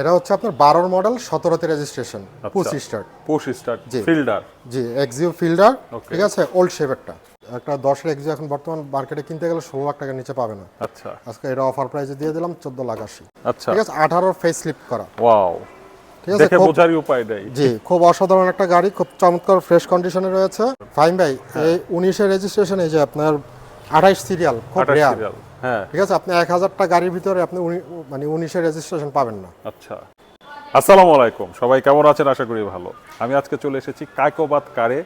এটা হচ্ছে আপনার বারোর model সতেরোতে registration push start push start জি। ফিল্ডার জি এক্সিও ফিল্ডার ঠিক আছে? ওল্ড শেপেরটা একটা দশের এক্সিও এখন বর্তমান মার্কেটে কিনতে গেলে ষোলো লাখ টাকার নিচে পাবে না। আচ্ছা। আজকে এটা অফার প্রাইসে দিয়ে দিলাম চোদ্দ লাখ আশি। আচ্ছা। ঠিক আছে? আঠারোর ফেস স্লিপ করা। ওয়াও ঠিক আছে? দেখে বোঝারই উপায় নেই। জি খুব অসাধারণ একটা গাড়ি খুব চমৎকার ফ্রেশ কন্ডিশনে রয়েছে। ফাইন ভাই হ্যাঁ। এই উনিশের রেজিস্ট্রেশন এই যে আপনার আঠাইশ সিরিয়াল খুব রেয়ার হ্যাঁ। ঠিক আছে আপনি এক হাজারটা গাড়ির ভিতরে আপনি মানে উনিশে রেজিস্ট্রেশন পাবেন না। আচ্ছা। আসসালামু আলাইকুম সবাই কেমন আছেন? আশা করি ভালো। আমি আজকে চলে এসেছি কায়কোবাদ কারে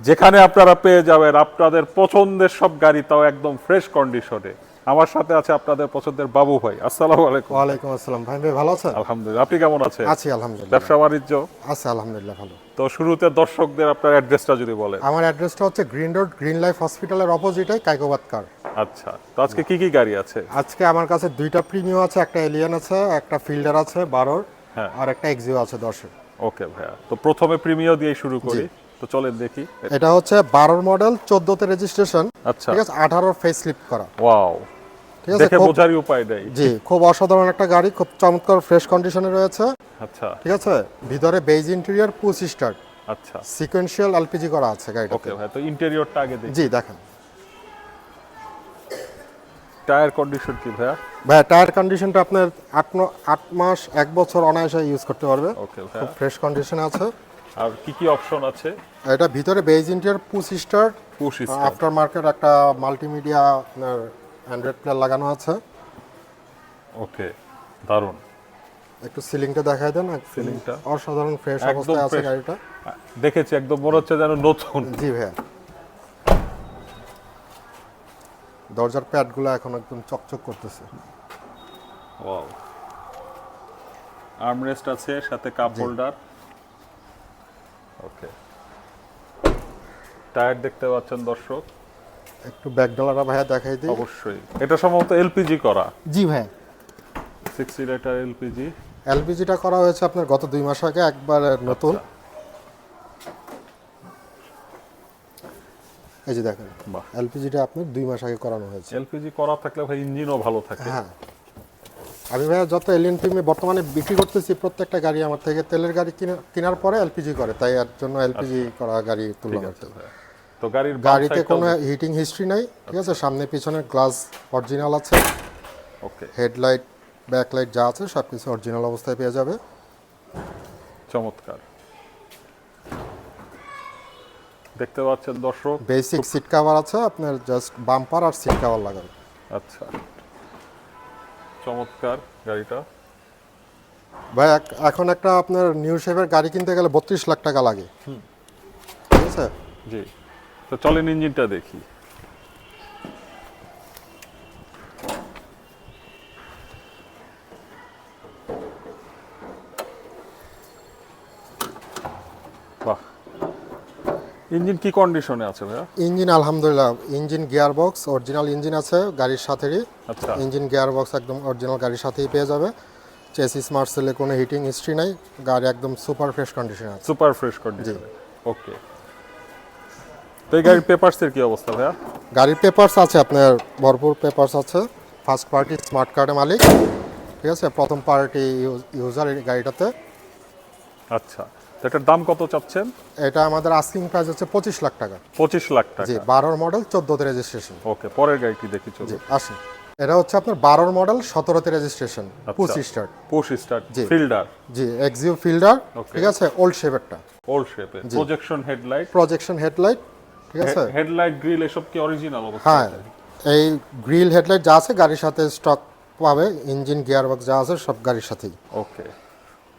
যেখানে আপনারা পেয়ে যাবেন আপনাদের পছন্দের সব গাড়ি তাও একদম ফ্রেশ কন্ডিশনে আমার সাথে আছে আপনাদের পছন্দের বাবু ভাই। আসসালামু আলাইকুম। ওয়ালাইকুম আসসালাম। ভাই ভাই ভালো আছেন? আলহামদুলিল্লাহ। আপনি কেমন আছেন? আছি আলহামদুলিল্লাহ। ব্যবসা বাণিজ্য? আছে আলহামদুলিল্লাহ ভালো। তো শুরুতে দর্শকদের আপনার অ্যাড্রেসটা যদি বলেন। আমার অ্যাড্রেসটা হচ্ছে গ্রিন রোড গ্রিন লাইফ হসপিটালের অপোজিটে কাইকোবাদ কার। আচ্ছা তো আজকে কি কি গাড়ি আছে? আজকে আমার কাছে দুইটা প্রিমিয়াম আছে একটা এলিয়ান আছে একটা ফিল্ডার আছে বারোর হ্যাঁ। আর একটা এক্সিও আছে দশের। ওকে ভাইয়া তো প্রথমে প্রিমিয়ার দিয়ে শুরু করি। তো চলেন দেখি। এটা হচ্ছে বারোর মডেল চোদ্দোতে রেজিস্ট্রেশন আচ্ছা। ঠিক আছে আঠারোর ফেস স্লিপ করা। ওয়াও। ঠিক আছে দেখে বোঝারই উপায় নেই। জি খুব অসাধারণ একটা গাড়ি খুব চমৎকার ফ্রেশ কন্ডিশনে রয়েছে। আচ্ছা। ঠিক আছে ভিতরে বেজ ইন্টেরিয়ার পুশ স্টার্ট। আচ্ছা। সিকোয়েন্সিয়াল এলপিজি করা আছে গাড়িটা ওকে ভাই তো ইন্টেরিয়রটা আগে দেখি। জি দেখেন। টায়ার কন্ডিশন কি ভাইয়া? ভাই টায়ার কন্ডিশনটা আপনার আট ন- আট মাস এক বছর অনায়াসে ইউজ করতে পারবে। ওকে খুব ফ্রেশ কন্ডিশনে আছে। আর কি কি অপশন আছে? এটা ভিতরে beige interior push start push after market একটা মাল্টিমিডিয়া আপনার অ্যান্ড্রয়েড প্লেয়ার লাগানো আছে। ওকে দারুণ একটু সিলিংটা দেখাই দেন সিলিংটা? অসাধারণ ফ্রেশ অবস্থায় আছে। গাড়িটা। দেখেছি একদম মনে হচ্ছে যেন নতুন। জি ভাইয়া। দরজার প্যাডগুলো এখন একদম চকচক করতেছে। ওয়াও। আর্মরেস্ট আছে সাথে কাপ হোল্ডার ওকে। টায়ার দেখতে পাচ্ছেন দর্শক। একটু ব্যাক ডলারটা ভাইয়া দেখাই দিই। অবশ্যই। এটা সম্ভবত এলপিজি করা। জি ভাইয়া। Six litre LPG. এলপিজিটা করা হয়েছে আপনার গত দুই মাস আগে একবার নতুন। এই যে দেখেন বাহ। এলপিজিটা আপনার দুই মাস আগে করানো হয়েছে। এলপিজি করা থাকলে ভাই ইঞ্জিনও ভালো থাকে। হ্যাঁ। আমি ভাইয়া যত এলিয়ন প্রিমি বর্তমানে বিক্রি করতেছি প্রত্যেকটা গাড়ি আমার থেকে তেলের গাড়ি কিনা- কেনার পরে এলপিজি করে তাই এর জন্য এলপিজি করা গাড়ি তুলনা করতে। তো গাড়ির গাড়িতে কোনো হিটিং হিস্ট্রি নাই ঠিক আছে? সামনে পিছনে গ্লাস অরিজিনাল আছে। ওকে হেডলাইট ব্যাকলাইট যা আছে সব কিছু অরিজিনাল অবস্থায় পেয়ে যাবে। চমৎকার। দেখতে পাচ্ছেন দর্শক বেসিক সিট কভার আছে আপনার জাস্ট বাম্পার আর সিট কভার লাগানো আচ্ছা। চমৎকার গাড়িটা। ভাই এখন একটা আপনার নিউ শেপের গাড়ি কিনতে গেলে বত্রিশ লাখ টাকা লাগে। ঠিক আছে? জি। তো চলেন ইঞ্জিনটা দেখি। বাহ। ইঞ্জিন কি কন্ডিশনে আছে ভাইয়া? ইঞ্জিন আলহামদুলিল্লাহ engine gear box original engine আছে গাড়ির সাথেই আচ্ছা। ইঞ্জিন গিয়ার বক্স একদম অরিজিনাল গাড়ির সাথেই পেয়ে যাবে। চেসি স্মার্ট সেলে কোনো হিটিং হিস্ট্রি নাই গাড়ি একদম সুপার ফ্রেশ কন্ডিশন আছে। সুপার ফ্রেশ কন্ডিশনে ওকে তো এই গাড়ির পেপারসের কি অবস্থা ভাইয়া? গাড়ির পেপারস আছে আপনার ভরপুর পেপারস আছে। ফার্স্ট পার্টি স্মার্ট কার্ডের মালিক ঠিক আছে? প্রথম পার্টি ইউজার এই গাড়িটাতে। আচ্ছা এটার দাম কত চাচ্ছেন? এটা আমাদের আস্কিং প্রাইস হচ্ছে পঁচিশ লাখ টাকা। পঁচিশ লাখ জি বারোর মডেল চোদ্দোতে রেজিস্ট্রেশন ওকে পরের গাড়িটি দেখি চলুন। আসুন। এটা হচ্ছে আপনার বারোর model সতেরোতে registration push start push start জি। ফিল্ডার জি এক্সিও ফিল্ডার. ঠিক আছে? ওল্ড শেপেরটা ওল্ড শেপে প্রজেকশন হেডলাইট প্রজেকশন হেডলাইট ঠিক আছে? হেডলাইট গ্রিল এসব কি অরিজিনাল অবস্থা? হ্যাঁ এই গ্রিল হেডলাইট যা আছে গাড়ির সাথে স্টক পাবে ইঞ্জিন গিয়ার বক্স যা আছে সব গাড়ির সাথেই। ওকে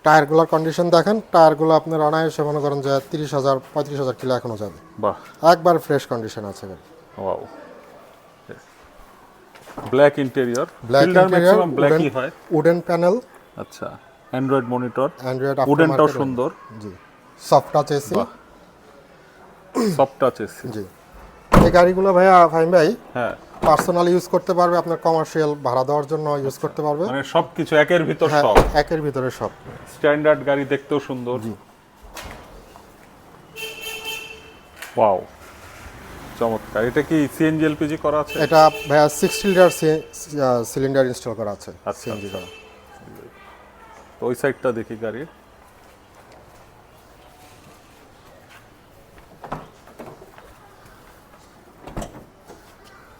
টায়ারগুলোর কন্ডিশন দেখেন টায়ারগুলো আপনার অনায়াসে মনে করেন যে তিরিশ হাজার পঁয়ত্রিশ হাজার কিলো এখনও যাবে। বাহ। একবার ফ্রেশ কন্ডিশন আছে গাড়ি wow black interior black maximum ব্ল্যাকই হয়। উডেন প্যানেল আচ্ছা অ্যান্ড্রয়েড মনিটর অ্যান্ড্রয়েড উডেনটাও সুন্দর। জি। Soft touch AC. Soft touch AC জি। এই গাড়িগুলো ভাইয়া ফাইম ভাই হ্যাঁ। পার্সোনালি ইউজ করতে পারবে আপনার কমার্শিয়াল ভাড়া দেওয়ার জন্য ইউজ করতে পারবে। মানে সবকিছু একের ভিতর হ্যাঁ সব। একের ভিতরে সব। স্ট্যান্ডার্ড গাড়ি দেখতেও সুন্দর। ওয়াও চমৎকার। এটা কি সিএনজি এলপিজি করা আছে? এটা ভাইয়া সিক্সটি লিটার সিলিন্ডার ইনস্টল করা আছে আচ্ছা, সিএনজি করা। তো ওই সাইডটা দেখি গাড়ির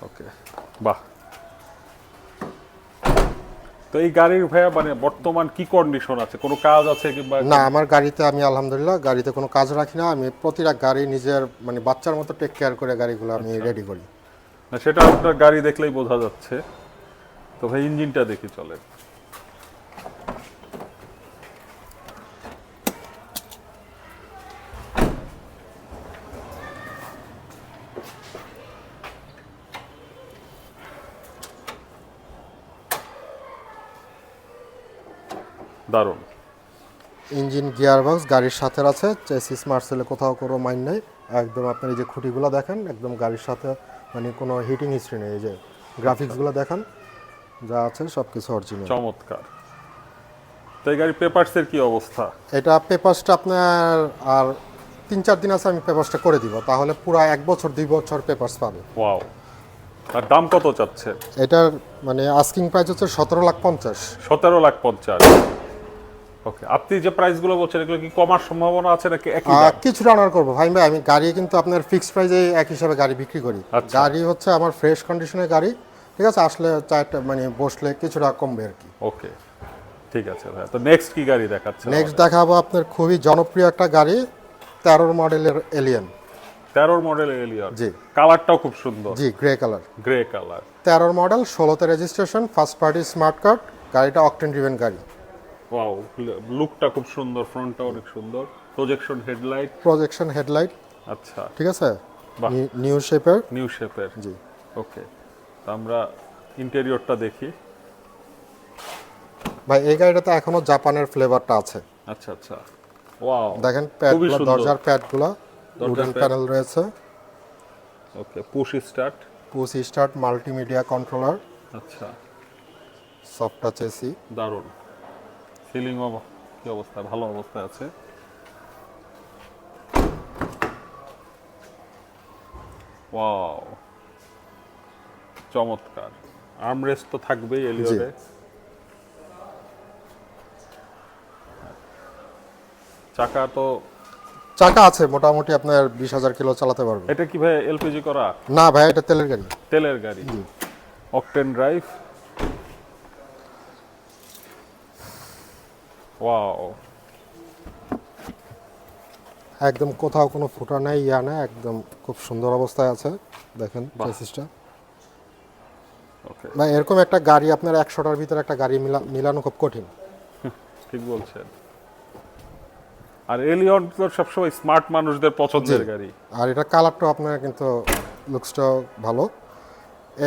ওকে বাহ তো এই গাড়ির ভাইয়া মানে বর্তমান কি কন্ডিশন আছে? কোনো কাজ আছে কিংবা না আমার গাড়িতে আমি আলহামদুলিল্লাহ গাড়িতে কোনো কাজ রাখি না। আমি প্রতিটা গাড়ি নিজের মানে বাচ্চার মতো টেক কেয়ার করে গাড়িগুলো আমি রেডি করি। না সেটা আপনার গাড়ি দেখলেই বোঝা যাচ্ছে। তো ভাই ইঞ্জিনটা দেখি চলে দারুণ। ইঞ্জিন গিয়ার বক্স গাড়ির সাথে আছে। চেসিস মার্সেলে কোথাও কোনো মাইন নেই। একদম আপনার এই যে খুঁটিগুলো দেখেন একদম গাড়ির সাথে মানে কোনো হিটিং হিস্ট্রি নেই। এই যে গ্রাফিক্সগুলো দেখেন যা আছে সব কিছু অরিজিনাল চমৎকার। তো এই গাড়ির পেপারসের কি অবস্থা? এটা পেপারসটা আপনার আর তিন চার দিন আছে আমি পেপারসটা করে দিব। তাহলে পুরো এক বছর দুই বছর পেপারস পাবে। ওয়াও। আর দাম কত চাচ্ছে? এটার মানে আস্কিং প্রাইস হচ্ছে সতেরো লাখ পঞ্চাশ। সতেরো লাখ পঞ্চাশ। ওকে আপনি যে প্রাইসগুলো বলছেন এগুলো কি কমার সম্ভাবনা আছে নাকি একই? কিছুটা অনার করব। ভাই ভাই আমি গাড়ি কিন্তু আপনার ফিক্সড প্রাইসে এক হিসাবে গাড়ি বিক্রি করি। আচ্ছা। গাড়ি হচ্ছে আমার ফ্রেশ কন্ডিশনের গাড়ি ঠিক আছে? আসলে চারটা মানে বসলে কিছুটা কমবে আর কি। ওকে ঠিক আছে ভাই। তো নেক্সট কি গাড়ি দেখাচ্ছে নেক্সট দেখাবো আপনার খুবই জনপ্রিয় একটা গাড়ি তেরোর মডেলের এলিয়ান তেরোর মডেল এলিয়ন জি। কালারটাও খুব সুন্দর। জি গ্রে কালার গ্রে কালার তেরোর মডেল ষোলোতে registration first party smart card গাড়িটা অকটেন ড্রিভেন গাড়ি। ওয়াও লুকটা খুব সুন্দর ফ্রন্টটা অনেক সুন্দর। প্রজেকশন হেডলাইট প্রজেকশন হেডলাইট আচ্ছা। ঠিক আছে? নিউ শেপের নিউ শেপের জি। ওকে আমরা ইন্টেরিয়রটা দেখি। ভাই এই গাড়িটাতে এখনও জাপানের ফ্লেভারটা আছে। আচ্ছা আচ্ছা। ওয়াও দেখেন প্যাডগুলো সুন্দর। দরজার প্যাডগুলো উডেন প্যানেল রয়েছে। Okay push start push start multimedia controller আচ্ছা। সফট টাচ এসি দারুণ। সিলিং কি অবস্থা? ভালো অবস্থায় আছে। ওয়াও চমৎকার। আর্মরেস্ট তো থাকবেই এলিওরে চাকা তো চাকা আছে মোটামুটি আপনার বিশ হাজার কিলো চালাতে পারবে এটা কি ভাই এলপিজি করা? না ভাই এটা তেলের গাড়ি। তেলের গাড়ি। অকটেন ড্রাইভ ওয়াও একদম কোথাও কোনো ফুটা নেই ইয়া নেই একদম খুব সুন্দর অবস্থায় আছে। দেখেন চেসিসটা ওকে ভাই এরকম একটা গাড়ি আপনার একশোটার ভিতরে একটা গাড়ি মিলা মিলানো খুব কঠিন। ঠিক বলছেন। আর এলিয়ন তো সবসময় স্মার্ট মানুষদের পছন্দের গাড়ি। আর এটা কালারটাও আপনার কিন্তু লুকসটাও ভালো।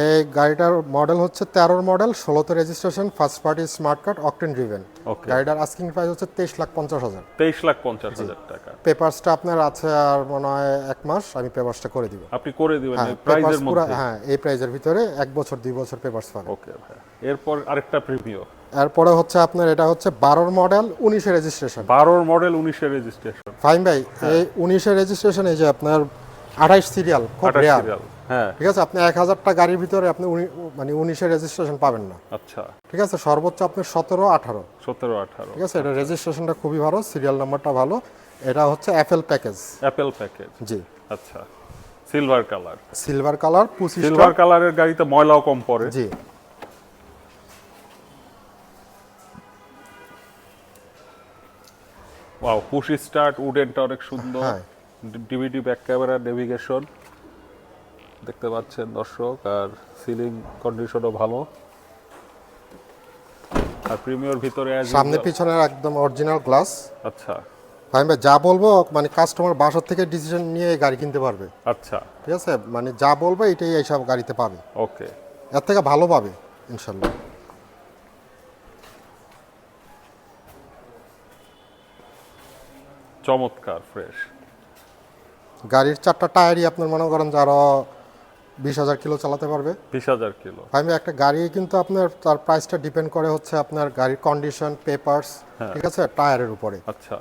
এই গাড়িটার মডেল হচ্ছে তেরোর মডেল ষোলোতে registration first party smart card octane driven গাড়িটার আস্কিং প্রাইস হচ্ছে তেইশ লাখ পঞ্চাশ হাজার। তেইশ লাখ পঞ্চাশ হাজার টাকা। পেপারসটা আপনার আছে আর মনে হয় এক মাস আমি পেপারসটা করে দিব। আপনি করে দিবেন হ্যাঁ প্রাইজের মধ্যে। হ্যাঁ এই প্রাইজের ভিতরে এক বছর দুই বছর পেপারস পাবে ওকে ভাই এরপর আরেকটা প্রিমিয় এরপরে হচ্ছে আপনার এটা হচ্ছে বারোর মডেল উনিশে রেজিস্ট্রেশন বারোর মডেল উনিশের রেজিস্ট্রেশন ফাইন ভাই এই উনিশের রেজিস্ট্রেশন এই যে আপনার আঠাইশ সিরিয়াল খুব রেয়ার সিরিয়াল হ্যাঁ। ঠিক আছে আপনি এক হাজারটা গাড়ির ভিতরে আপনি মানে উনিশের রেজিস্ট্রেশন পাবেন না। আচ্ছা। ঠিক আছে সর্বোচ্চ আপনি সতেরো আঠারো। সতেরো আঠারো। ঠিক আছে এটা রেজিস্ট্রেশনটা খুবই ভালো সিরিয়াল নাম্বারটা ভালো। এটা হচ্ছে অ্যাপেল প্যাকেজ অ্যাপেল প্যাকেজ জি। আচ্ছা। সিলভার কালার সিলভার কালার পঁচিশ সিলভার কালারের গাড়িতে ময়লাও কম পড়ে। জি। ওয়াও পুশ স্টার্ট উডেনটা অনেক সুন্দর। ডিভিডি ব্যাক ক্যামেরা নেভিগেশন দেখতে পাচ্ছেন দর্শক আর সিলিং কন্ডিশনও ভালো। আর প্রিমিয়র ভিতরে সামনে পিছনের একদম অরিজিনাল গ্লাস আচ্ছা। ভাই ভাই যা বলব মানে কাস্টমার বাসার থেকে ডিসিশন নিয়ে গাড়ি কিনতে পারবে। আচ্ছা। ঠিক আছে? মানে যা বলবে এটাই এইসব গাড়িতে পাবে। ওকে। এর থেকে ভালো পাবে ইনশাল্লাহ চমৎকার ফ্রেশ গাড়ির চারটা টায়ারই আপনার মনে করেন যে আরও বিশ হাজার কিলো চালাতে পারবে। বিশ হাজার কিলো। ভাই একটা গাড়ি কিন্তু আপনার তার প্রাইসটা ডিপেন্ড করে হচ্ছে আপনার গাড়ির কন্ডিশন পেপারস ঠিক আছে? টায়ারের উপরে। আচ্ছা।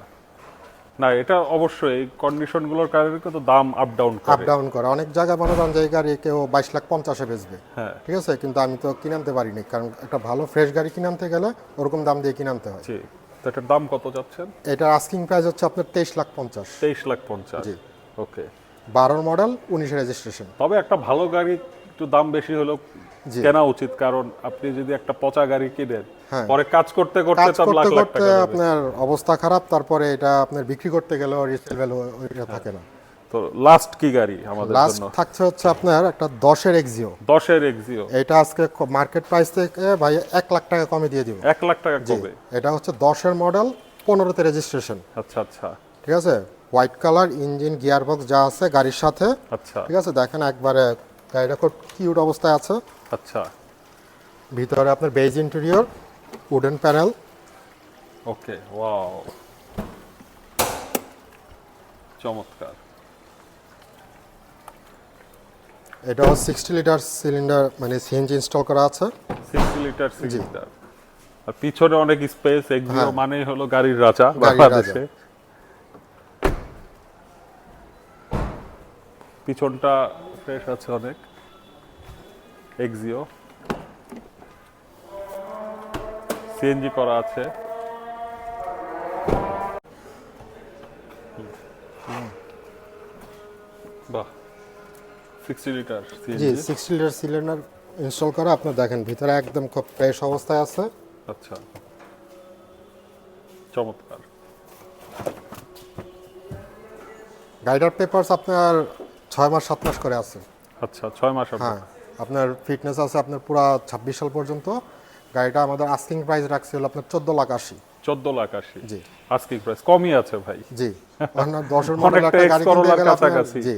না এটা অবশ্যই কন্ডিশনগুলোর কারণে কিন্তু দাম আপ ডাউন আপ করে ডাউন করে। অনেক জায়গায় মনে করেন যে গাড়ি কেউ বাইশ লাখ পঞ্চাশে বেচবে। হ্যাঁ। ঠিক আছে? কিন্তু আমি তো কিনে আনতে পারিনি কারণ একটা ভালো ফ্রেশ গাড়ি কিনে আনতে গেলে ওরকম দাম দিয়ে কিনে আনতে হয়। জি। তো এটার দাম কত যাচ্ছেন? এটার আস্কিং প্রাইস হচ্ছে আপনার তেইশ লাখ পঞ্চাশ। তেইশ লাখ পঞ্চাশ। জি। ওকে। বারোর মডেল উনিশ রেজিস্ট্রেশন তবে একটা ভালো গাড়ি একটু দাম বেশি হলেও কেনা উচিত কারণ আপনি যদি একটা পচা গাড়ি কিনেন হ্যাঁ। পরে কাজ করতে করতে কাজ লাখ লাখ টাকা আপনার অবস্থা খারাপ তারপরে এটা আপনার বিক্রি করতে গেলেও রিসেল ভ্যালু ওইটা থাকে না। তো লাস্ট কি গাড়ি আমাদের লাস্ট থাকছে হচ্ছে আপনার একটা এক্সিও দশের এক্সিও এটা আজকে মার্কেট প্রাইস থেকে ভাই এক লাখ টাকা কমে দিয়ে দিব। এক লাখ টাকা কবে এটা হচ্ছে দশের মডেল পনেরোতে রেজিস্ট্রেশন আচ্ছা আচ্ছা। ঠিক আছে? White colour engine gear box যা আছে গাড়ির সাথে। আচ্ছা। ঠিক আছে দেখেন একবারে গাড়িটা খুব কিউট অবস্থায় আছে। আচ্ছা। ভিতরে আপনার beige interior wooden panel. Okay wow. চমৎকার। এটাও সিক্সটি লিটার সিলিন্ডার মানে সিএনজি ইনস্টল করা আছে। Sixty litre cylinder. আর পিছনে অনেক স্পেস এক্সিও হ্যাঁ। মানেই হলো গাড়ির রাজা বাংলাদেশে। পিছনটা ফ্রেশ আছে অনেক। এক্সিও সিএনজি করা আছে। বাহ। সিক্সটি লিটার জি সিক্সটি লিটার সিলিন্ডার ইনস্টল করা আপনার দেখেন ভিতরে একদম খুব ফ্রেশ অবস্থায় আছে। আচ্ছা। চমৎকার। পেপারস আপনার ছয় মাস সাত মাস করে আছে। আচ্ছা ছয় মাস হ্যাঁ আপনার ফিটনেস আছে আপনার পুরা ছাব্বিশ সাল পর্যন্ত। গাড়িটা আমাদের আস্কিং প্রাইস রাখছে হলো আপনার চোদ্দ লাখ আশি। চোদ্দ লাখ আশি। জি। আজকে প্রাইস কমই আছে ভাই। জি। আপনার দশের মডেল একটা গাড়ি কিনতে গেলে আপনার জি।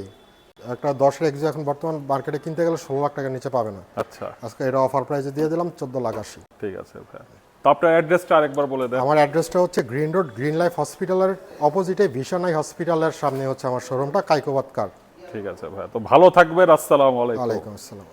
একটা দশের এক্সি এখন বর্তমান মার্কেটে কিনতে গেলে ষোলো লাখ টাকার নিচে পাবে না। আচ্ছা। আজকে এটা অফার প্রাইসে দিয়ে দিলাম চোদ্দ লাখ আশি। ঠিক আছে ভাই। তো আপনার অ্যাড্রেসটা আরেকবার বলে দেন। আমার অ্যাড্রেসটা হচ্ছে গ্রিন রোড গ্রিন লাইফ হসপিটালের অপোজিটে ভিশনাই হসপিটালের সামনে হচ্ছে আমার শোরুমটা কাইকোবাদ কার ঠিক আছে ভাই। তো ভালো থাকবেন আসসালামু আলাইকুম। ওয়ালাইকুম আসসালাম।